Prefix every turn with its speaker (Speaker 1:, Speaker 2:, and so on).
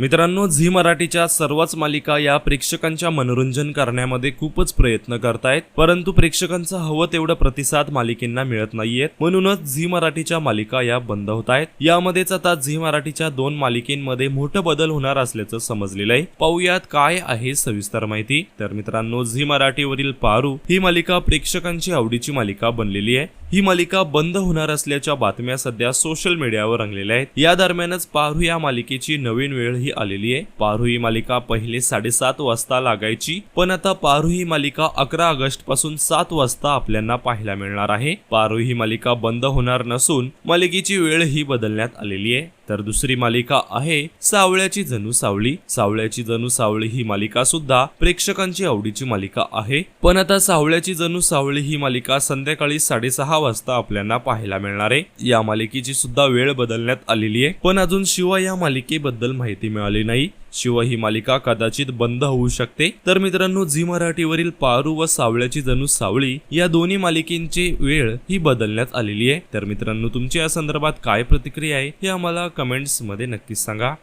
Speaker 1: मित्रांनो झी मराठीच्या सर्वच मालिका या प्रेक्षकांच्या मनोरंजन करण्यामध्ये खूपच प्रयत्न करतायत परंतु प्रेक्षकांचा हवं तेवढं प्रतिसाद मालिकेंना मिळत नाहीयेत. म्हणूनच झी मराठीच्या मालिका या बंद होत आहेत यामध्येच आता झी मराठीच्या दोन मालिकेंमध्ये मोठं बदल होणार असल्याचं समजलेलं आहे. पाहुयात काय आहे सविस्तर माहिती. तर मित्रांनो झी मराठीवरील पारू ही मालिका प्रेक्षकांची आवडीची मालिका बनलेली आहे. ही मालिका बंद होणार असल्याच्या बातम्या सध्या सोशल मीडियावर रंगलेल्या आहेत. या दरम्यानच पारू या मालिकेची नवीन वेळ ही आलेली आहे. पारुही मालिका पहिले साडेसात वाजता लागायची पण आता पारुही मालिका अकरा ऑगस्टपासून सात वाजता आपल्याला पाहायला मिळणार आहे. पारुही मालिका बंद होणार नसून मालिकेची वेळ ही बदलण्यात आलेली आहे. तर दुसरी मालिका आहे सावळ्याची जणू सावळी. सावळ्याची जणू सावळी ही मालिका सुद्धा प्रेक्षकांची आवडीची मालिका आहे. पण आता सावळ्याची जणू सावळी ही मालिका संध्याकाळी साडेसहा वाजता आपल्याला पाहायला मिळणार आहे. या मालिकेची सुद्धा वेळ बदलण्यात आलेली आहे. पण अजून शिवाय या मालिकेबद्दल माहिती मिळाली नाही. शिवाय ही मालिका कदाचित बंद होऊ शकते. तर मित्रांनो झी मराठीवरील पारू व सावळ्याची जणू सावळी या दोन्ही मालिकेंची वेळ ही बदलण्यात आलेली आहे. तर मित्रांनो तुमची या संदर्भात काय प्रतिक्रिया आहे हे आम्हाला कमेंट्समध्ये नक्कीच सांगा.